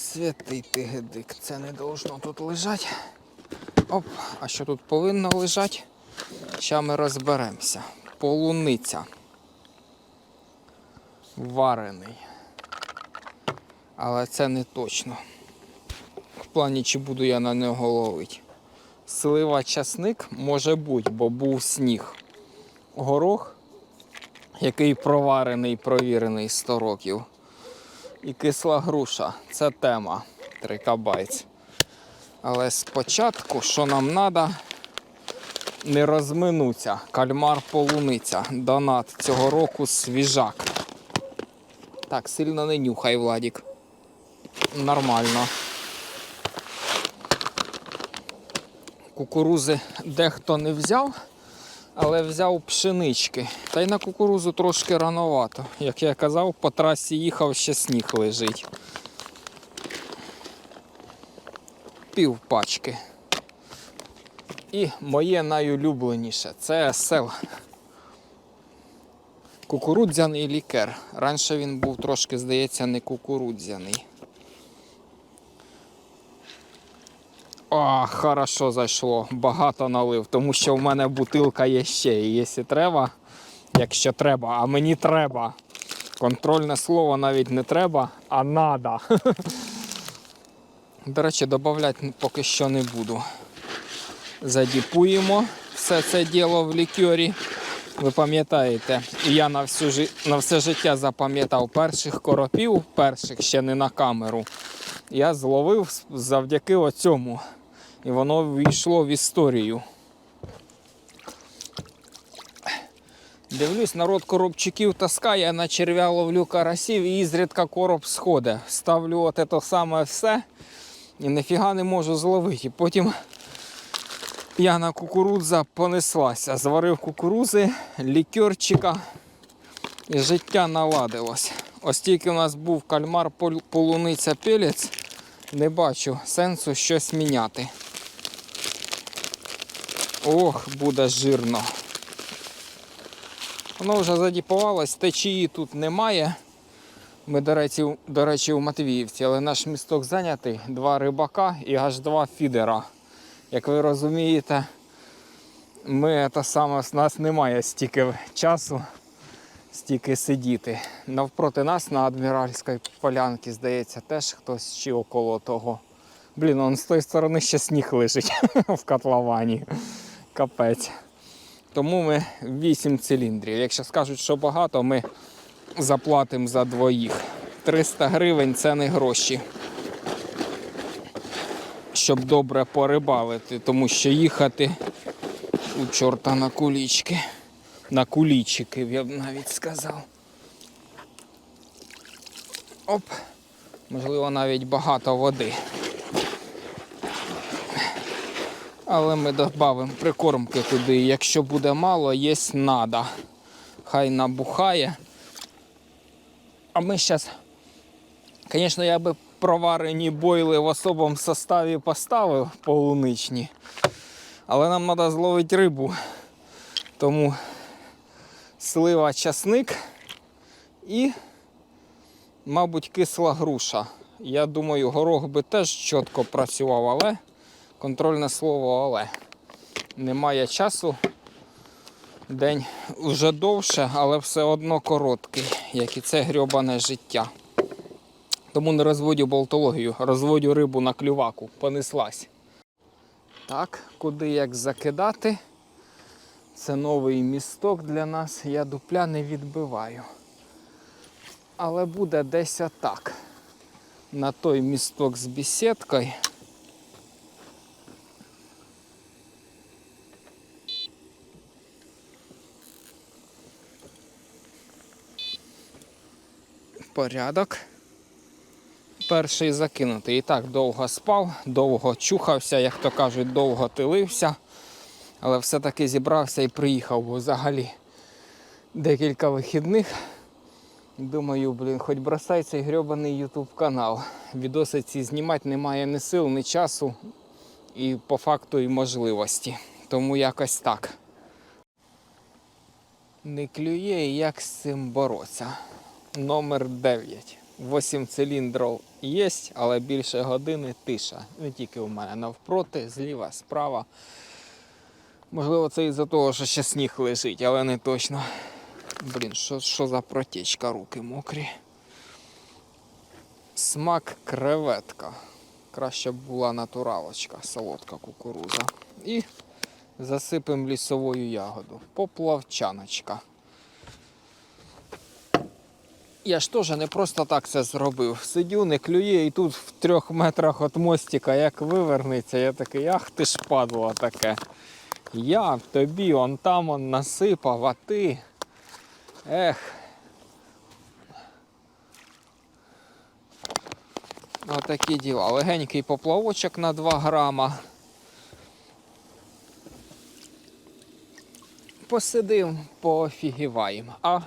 Святий ти гедик, це не должно тут лежати. Оп, а що тут повинно лежати? Зараз ми розберемося. Полуниця. Варений. Але це не точно. В плані, чи буду я на нього ловити. Слива часник може бути, бо був сніг. Горох, який проварений, провірений 100 років. І кисла груша. Це тема. Трикабайць. Але спочатку, що нам треба, не розминуться. Кальмар полуниця. Донат цього року свіжак. Так, сильно не нюхай, Владік. Нормально. Кукурузи дехто не взяв, але взяв пшенички. Та й на кукурузу трошки рановато. Як я казав, по трасі їхав, ще сніг лежить. Пів пачки. І моє найулюбленіше це сел. Кукурудзяний лікер. Раніше він був трошки, здається, не кукурудзяний. О, хорошо зайшло. Багато налив, тому що в мене бутилка є ще. І якщо треба, якщо треба, а мені треба. Контрольне слово навіть не треба, а надо. До речі, додати поки що не буду. Задіпуємо все це діло в лікері. Ви пам'ятаєте, я на, всю, на все життя запам'ятав перших коропів, перших ще не на камеру. Я зловив завдяки оцьому. І воно війшло в історію. Дивлюсь, народ коробчиків таскає, на черв'я ловлю карасів і ізрідка короб сходить. Ставлю от це саме все і ніфіга не можу зловити. Потім п'яна кукурудза понеслася. Зварив кукурузи, лікерчика і життя наладилось. Ось тільки у нас був кальмар полуниця пелець, не бачу сенсу щось міняти. Ох, буде жирно. Воно вже задіпувалось, течії тут немає. Ми, до речі, до речі, у Матвіївці, але наш місток зайнятий, два рибака і аж два фідера. Як ви розумієте, ми те саме, з нас немає стільки часу, стільки сидіти. Навпроти нас на Адміральській полянці, здається, теж хтось чи около того. Блін, он з тої сторони ще сніг лежить в котловані. Капець. Тому ми 8 циліндрів. Якщо скажуть, що багато, ми заплатимо за двоїх. 300 гривень це не гроші. Щоб добре порибалити, тому що їхати у чорта на кулічки. На кулічики, я б навіть сказав. Оп. Можливо, навіть багато води. Але ми додамо прикормки туди. Якщо буде мало, є надо. Хай набухає. А ми зараз, звісно, я би проварені бойли в особому составі поставив полуничні. Але нам треба зловити рибу. Тому слива часник і, мабуть, кисла груша. Я думаю, горох би теж чітко працював, але контрольне слово але. Немає часу. День вже довше, але все одно короткий, як і це грьобане життя. Тому не розводю болтологію, розводю рибу на клюваку, понеслась. Так, куди як закидати? Це новий місток для нас. Я дупля не відбиваю. Але буде десь отак. На той місток з бесідкою. Порядок. Перший закинутий. І так довго спав, довго чухався, як то кажуть, довго тилився. Але все-таки зібрався і приїхав, взагалі декілька вихідних. Думаю, блін, хоч бросай цей грьобаний ютуб канал. Відоси ці знімати немає ні сил, ні часу і по факту і можливості. Тому якось так. Не клює і як з цим боротися. Номер 9. 8 циліндрів є, але більше години тиша. Не тільки у мене навпроти, зліва, справа. Можливо, це із-за того, що ще сніг лежить, але не точно. Блін, що, що за протічка, руки мокрі. Смак креветка. Краще б була натуралочка, солодка кукуруза. І засипемо лісовою ягоду. Поплавчаночка. Я ж теж не просто так це зробив. Сидю, не клює, і тут в трьох метрах від мостика як вивернеться, я такий, ах ти ж падло таке. Я тобі он там он насипав, а ти. Ех. Отакі діла. Легенький поплавочок на 2 грама. Посидим, поофігіваємо. А,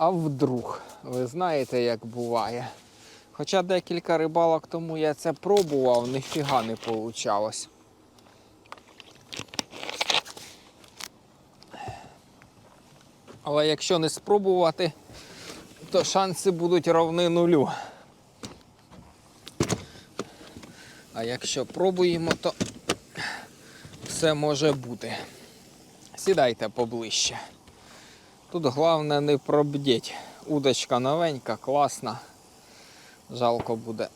а вдруг, ви знаєте, як буває. Хоча декілька рибалок тому я це пробував, ніфіга не вийшло. Але якщо не спробувати, то шанси будуть равни нулю. А якщо пробуємо, то все може бути. Сідайте поближче. Тут головне не пробдіть. Удочка новенька, класна. Жалко буде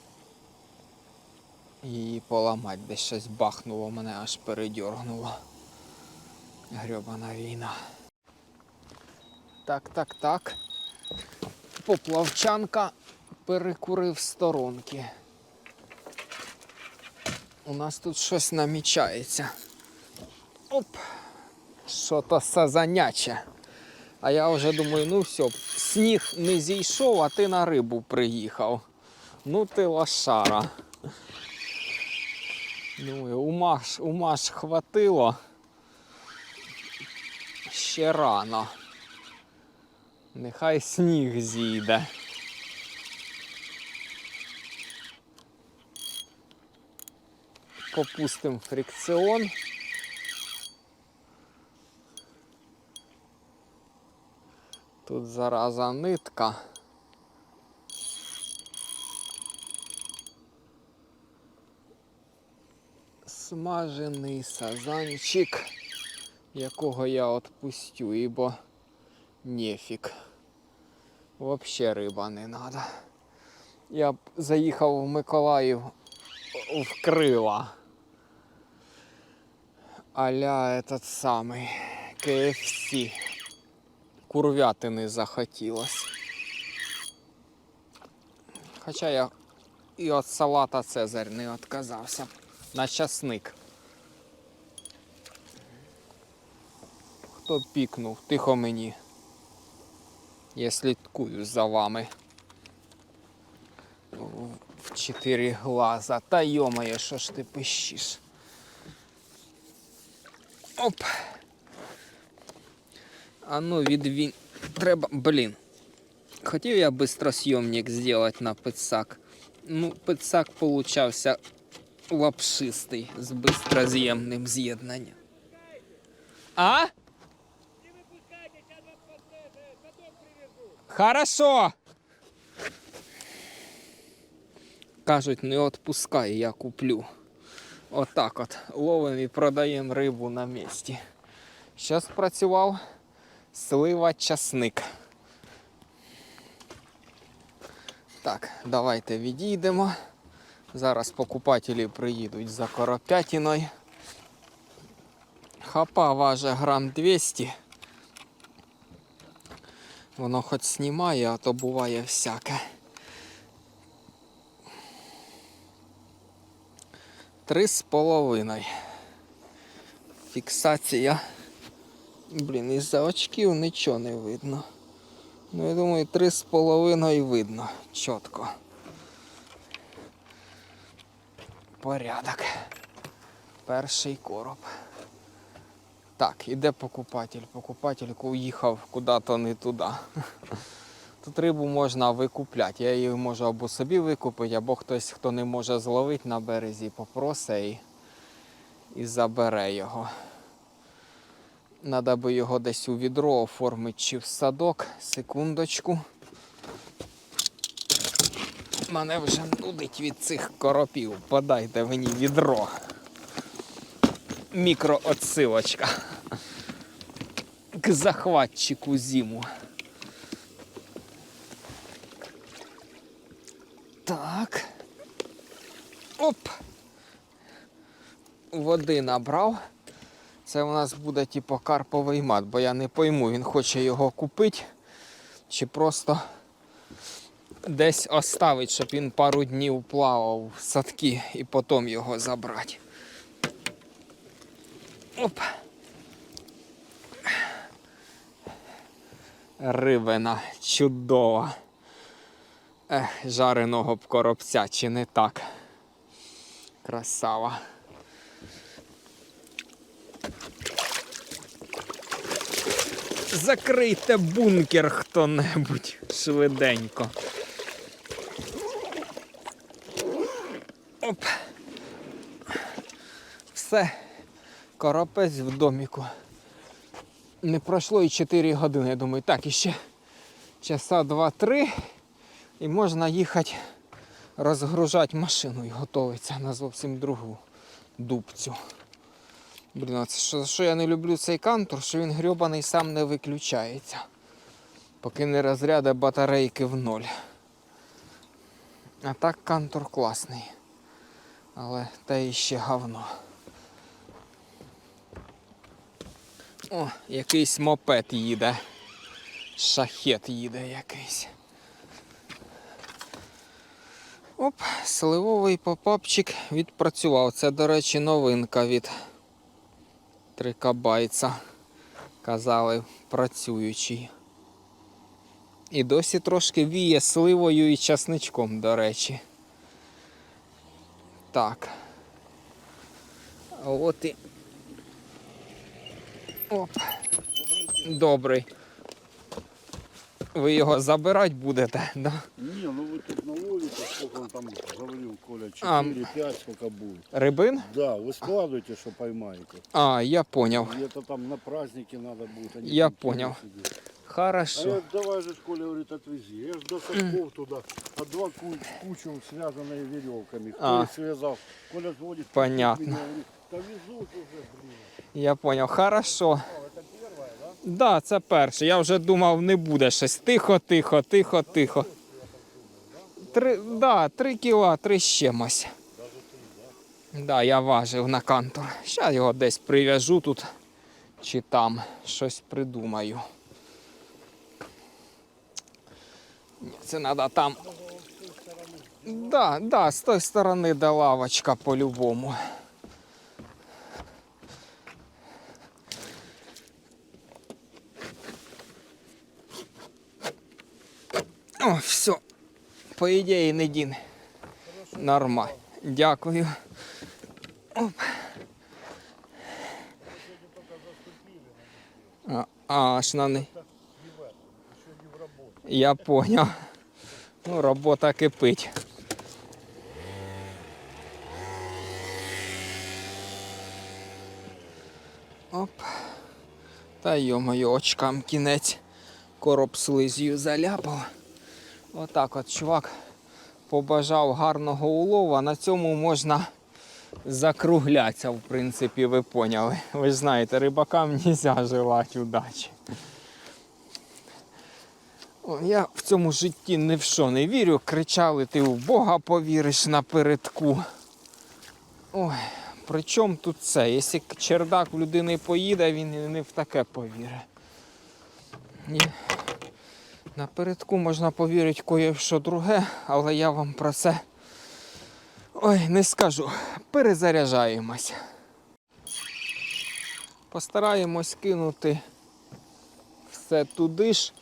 її поламати. Десь щось бахнуло, мене аж передьоргнуло. Грьобана війна. Так, так, так. Поплавчанка перекурив сторонки. У нас тут щось намічається. Оп! Що то сазаняче. А я вже думаю, ну все, сніг не зійшов, а ти на рибу приїхав. Ну ти лошара. Ну, ума ж, ума ж хватило. Ще рано. Нехай сніг зійде. Попустимо фрикціон. Тут зараза нитка. Смажений сазанчик, якого я отпустю, ібо нефіг. Вообще риба не надо. Я б заїхав в Миколаїв в крила. Аля этот самий KFC. Курвятини захотілось. Хоча я і від салата Цезарь не відказався. На часник. Хто пікнув? Тихо мені. Я слідкую за вами. В чотири глаза. Та йомає, що ж ти пищиш? Оп. А ну відвін. Треба. Блін. Хотів я бистросйомник зробити на пицак. Ну, пицак получався лапшистий з бистроз'ємним з'єднанням. А? Хорошо. Кажуть, не відпускай, я куплю. Отак от. Ловимо і продаємо рибу на місці. Що спрацював? Слива часник. Так, давайте відійдемо. Зараз покупателі приїдуть за коропятіною. Хапа важить грам 200. Воно хоч знімає, а то буває всяке. Три з половиною. Фіксація. Блін, із-за очків нічого не видно. Ну, я думаю, три з половиною видно чітко. Порядок. Перший короб. Так, іде покупатель. Покупатель уїхав куди-то не туди. Тут рибу можна викупляти. Я її можу або собі викупити, або хтось, хто не може зловити на березі, попросить і, і забере його. Надо би його десь у відро оформити чи в садок. Секундочку. Мене вже нудить від цих коропів. Подайте мені відро. Мікроотсилочка. К захватчику зиму. Так. Оп. Води набрав. Це у нас буде типу карповий мат, бо я не пойму, він хоче його купити чи просто десь оставить, щоб він пару днів плавав в садки і потім його забрати. Оп. Рибина чудова. Ех, жареного б коробця, чи не так? Красава. Закрийте бункер хто-небудь швиденько. Оп. Все. Коропець в доміку. Не пройшло і 4 години. Я думаю, так, іще часа 2-3 і можна їхати розгружати машину і готуватися на зовсім другу дубцю. Блін, це що, що я не люблю цей кантур, що він грьобаний сам не виключається. Поки не розряде батарейки в ноль. А так кантур класний. Але те іще говно. О, якийсь мопед їде. Шахет їде якийсь. Оп, сливовий попапчик відпрацював. Це, до речі, новинка від трикабайца. Казали, працюючий. І досі трошки віє сливою і часничком, до речі. Так. От і. Оп. Добрий. Ви його забирати будете, да? Не, ну вы тут на улице, сколько он там говорил, Коля, А. 4-5, сколько будет. Рибин? Да, вы складываете, что поймаете. А, я понял. Где-то там на празднике надо будет. а не Я там понял. сидеть. А Хорошо. я, давай же, Коля говорит, отвези. Я ж до садков туда, а два ку- кучу связанные веревками. Кто А. их связал? Коля звонит. Понятно. меня, говорит, да везут уже, блин. Я понял. Хорошо. О, это А, первое, да? Це перше. Я вже думав, не буде щось. Тихо, тихо, тихо, тихо. Три, да, три кіла, три з чимось. Да, я важив на кантор. Зараз його десь прив'яжу тут чи там. Щось придумаю. Це треба там. Да, да, з тої сторони де лавочка по-любому. О, все. По ідеї не дін. Нормально. Дякую. Оп. А, а, аж на не. Я понял. Ну, робота кипить. Оп. Та йо-моє, очкам кінець. Короб слизью заляпав. Отак от чувак побажав гарного улова. На цьому можна закруглятися, в принципі, ви поняли. Ви ж знаєте, рибакам не можна желати удачі. Я в цьому житті ні в що не вірю. Кричали, ти в Бога повіриш напередку. Ой, при чому тут це? Якщо чердак в людини поїде, він не в таке повірить. Напередку можна повірити кое-що друге, але я вам про це ой, не скажу. Перезаряджаємось. Постараємось кинути все туди ж,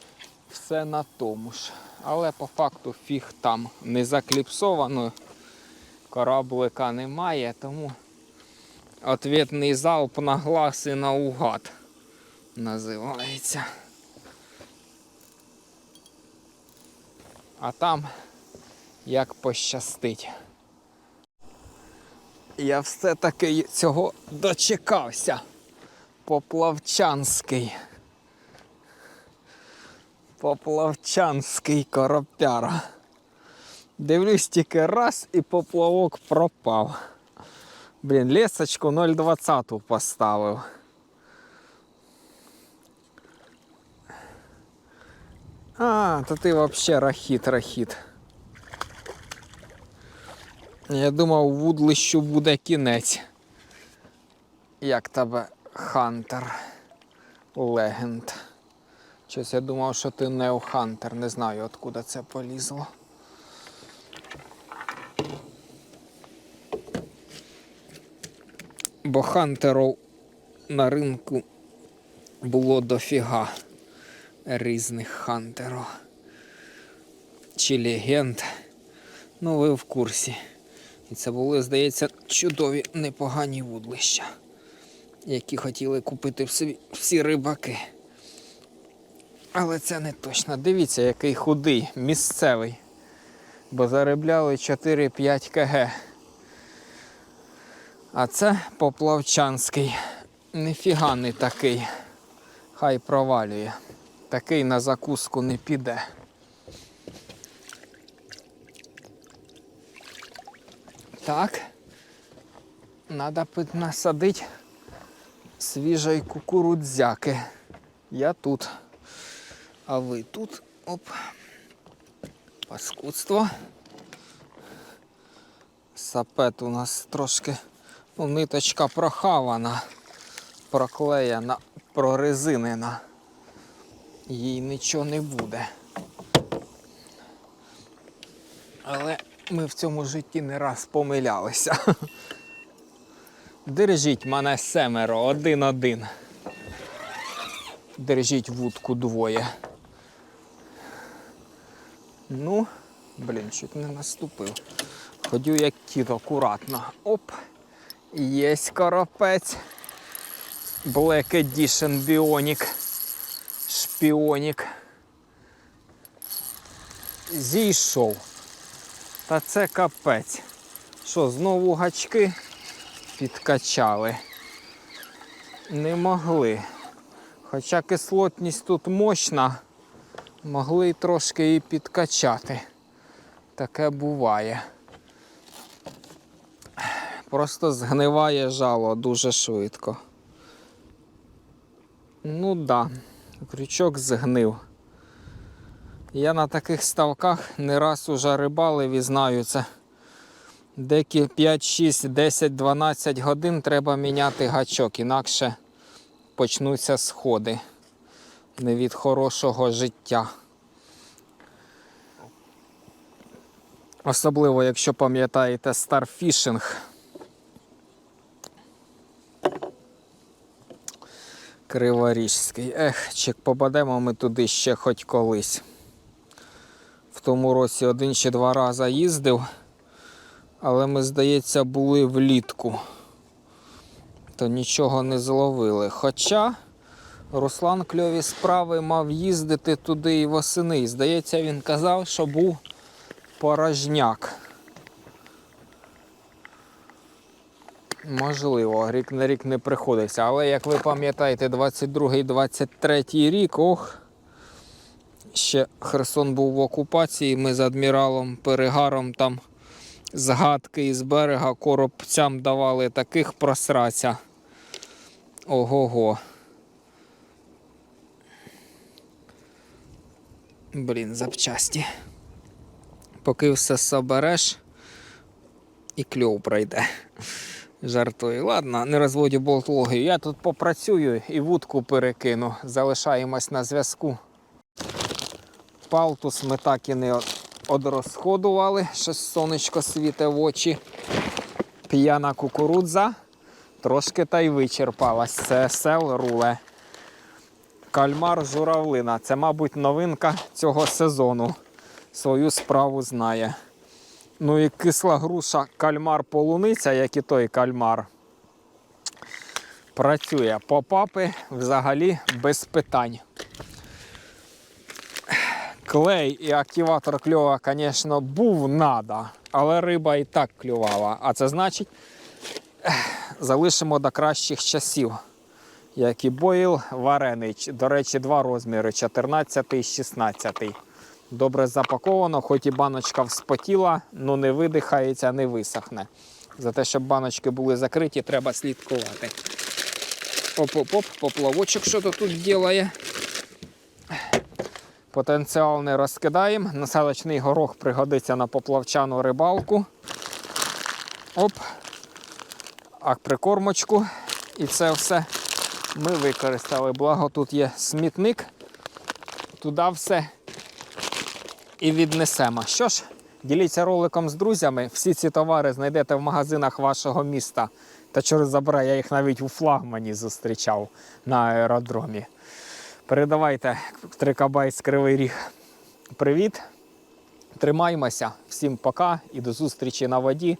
все на тому ж. Але по факту фіг там не закліпсовано, кораблика немає, тому ответний залп на глаз і наугад називається. А там як пощастить. Я все-таки цього дочекався. Поплавчанський. Поплавчанський коропяра. Дивлюсь тільки раз і поплавок пропав. Блін, лесочку 0,20 поставив. А, то ти взагалі рахіт, рахіт. Я думав, вудлищу буде кінець. Як тебе Хантер Легенд. Щось я думав, що ти Нео Хантер. Не знаю, откуда це полізло. Бо хантерів на ринку було дофіга різних хантерів. Чи легенд. Ну, ви в курсі. І це були, здається, чудові непогані вудлища, які хотіли купити в собі всі рибаки. Але це не точно. Дивіться, який худий, місцевий. Бо заробляли 4-5 кг. А це поплавчанський. Ніфіга не такий. Хай провалює. Такий на закуску не піде. Так. Пи- насадити свіжої кукурудзяки. Я тут. А ви тут. Оп. Паскудство. Сапет у нас трошки ну, ниточка прохавана, проклеєна, прорезинена. Їй нічого не буде. Але ми в цьому житті не раз помилялися. Держіть мене семеро, один-один. Держіть вудку двоє. Ну, блін, чуть не наступив. Ходю як кіт акуратно. Оп. Єсть коропець. Black Edition Bionic. Шпіонік. Зійшов. Та це капець. Що, знову гачки підкачали? Не могли. Хоча кислотність тут мощна, могли й трошки її підкачати. Таке буває. Просто згниває жало дуже швидко. Ну да, крючок згнив. Я на таких ставках не раз уже рибалив і знаю це. Деякі 5, 6, 10, 12 годин треба міняти гачок, інакше почнуться сходи не від хорошого життя. Особливо, якщо пам'ятаєте старфішинг. Криворіжський. Ех, чи попадемо ми туди ще хоч колись. В тому році один чи два рази їздив, але ми, здається, були влітку. То нічого не зловили. Хоча Руслан кльові справи мав їздити туди і восени. Здається, він казав, що був порожняк. Можливо, рік на рік не приходиться. Але як ви пам'ятаєте, 22-23 рік, ох, ще Херсон був в окупації, ми з адміралом Перегаром там згадки із берега коробцям давали таких просраця. Ого-го. Блін, запчасті. Поки все собереш і кльов пройде. Жартую. Ладно, не розводю болтологію. Я тут попрацюю і вудку перекину. Залишаємось на зв'язку. Палтус ми так і не одрозходували. Щось сонечко світе в очі. П'яна кукурудза. Трошки та й вичерпалась. Це сел руле. Кальмар журавлина. Це, мабуть, новинка цього сезону. Свою справу знає. Ну і кисла груша кальмар полуниця, як і той кальмар. Працює попапи взагалі без питань. Клей і активатор кльова, звісно, був надо, але риба і так клювала. А це значить, залишимо до кращих часів. Як і боїл варений. До речі, два розміри 14 і 16. Добре запаковано, хоч і баночка вспотіла, але не видихається, не висохне. За те, щоб баночки були закриті, треба слідкувати. Оп-оп-оп, поплавочок що то тут ділає. Потенціал не розкидаємо. Населечний горох пригодиться на поплавчану рибалку. Оп. А прикормочку. І це все ми використали. Благо тут є смітник. Туди все і віднесемо. Що ж, діліться роликом з друзями. Всі ці товари знайдете в магазинах вашого міста. Та через забра, я їх навіть у флагмані зустрічав на аеродромі. Передавайте Трикабайс Кривий Ріг. Привіт. Тримаймося. Всім пока і до зустрічі на воді.